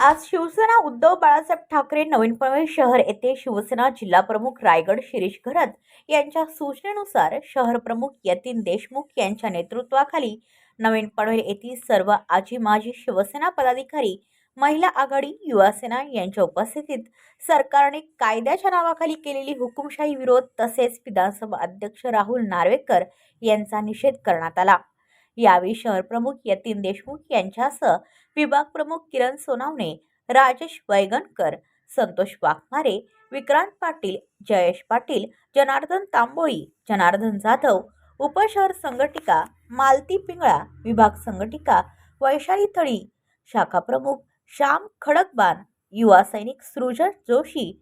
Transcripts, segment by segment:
आज शिवसेना उद्धव बाळासाहेब ठाकरे नवीन पनवेल शहर येथे शिवसेना जिल्हाप्रमुख रायगड शिरीष घरत यांच्या सूचनेनुसार शहर प्रमुख यतीन देशमुख यांच्या नेतृत्वाखाली नवीन पनवेल येथील सर्व आजी माजी शिवसेना पदाधिकारी महिला आघाडी युवासेना यांच्या उपस्थितीत सरकारने कायद्याच्या नावाखाली केलेली हुकुमशाही विरोध तसेच विधानसभा अध्यक्ष राहुल नार्वेकर यांचा निषेध करण्यात आला. यावेळी शहर प्रमुख यतीन देशमुख यांच्यासह विभाग प्रमुख किरण सोनावणे राजेश वैगणकर संतोष वाघमारे विक्रांत पाटील जयेश पाटील जनार्दन तांबोळी जनार्दन जाधव उपशहर संघटिका मालती पिंगळा विभाग संघटिका वैशाली थळी शाखा प्रमुख श्याम खडकबान युवा सैनिक सृजन जोशी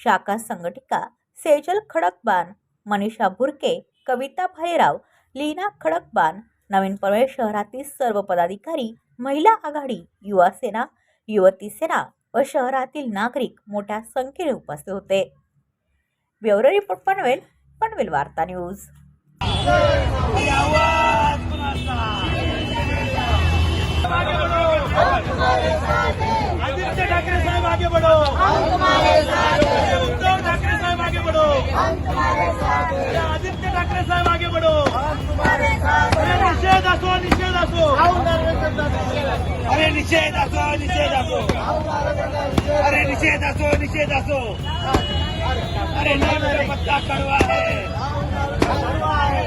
शाखा संघटिका सेजल खडकबान मनीषा भुरके कविता भैराव लीना खडकबान नवीन पनवेल शहरातील सर्व पदाधिकारी महिला आघाडी युवा सेना युवती सेना व शहरातील नागरिक मोठ्या संख्येने उपस्थित होते. ब्युरो रिपोर्ट पनवेल पनवेल वार्ता न्यूज. आदित्य ठाकरे आगे बढ़ो उद्धव ठाकरे साहब आगे बढ़ो आदित्य ठाकरे साहब आगे बढ़ो अरे निषेध असो निषेध असो. अरे निषेध असो निषेध असो. अरे निषेध असो निषेध असो. अरे नीम का पत्ता कड़वा है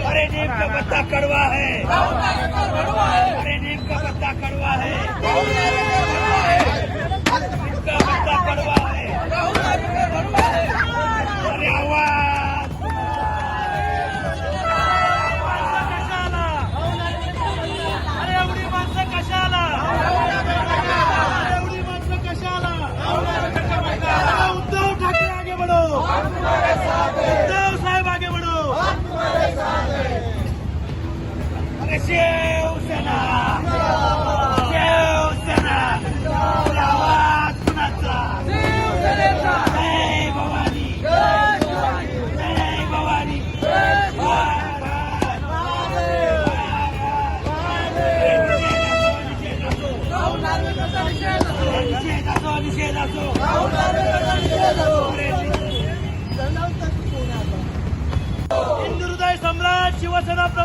अरे नीम का पत्ता कड़वा है अरे नीम का पत्ता कड़वा है नीम का पत्ता कड़वा है अरे आवाज कशाला अरे एवढी माणसं कशाला एवढी माणसं कशाला अरे उद्धव ठाकरे आगे बढ़ो उद्धव साहेब आगे बढ़ो अरे शिवसेना. शिवसेना. आवाज कुणाचा जय भवानी. जय भवानी. निषेध असो निषेध असो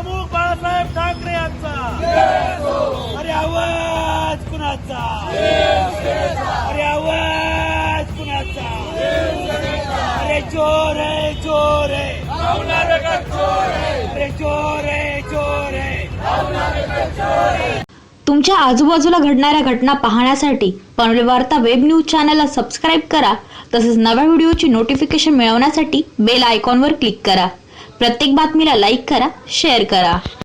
प्रमुख बाळासाहेब ठाकरे यांचा. अरे आवाज कुणाचा? अरे आवाज कुणाचा? अरे चोर आहे चोर आहे अरे चोर आहे चोर आहे तुमच्या आजूबाजूला घडणाऱ्या घटना पाहण्यासाठी पनवेल वार्ता वेब न्यूज चॅनलला सबस्क्राईब करा. तसेच नव्या व्हिडिओची नोटिफिकेशन मिळवण्यासाठी बेल आयकॉनवर क्लिक करा. प्रत्येक बातमीला लाईक करा शेअर करा.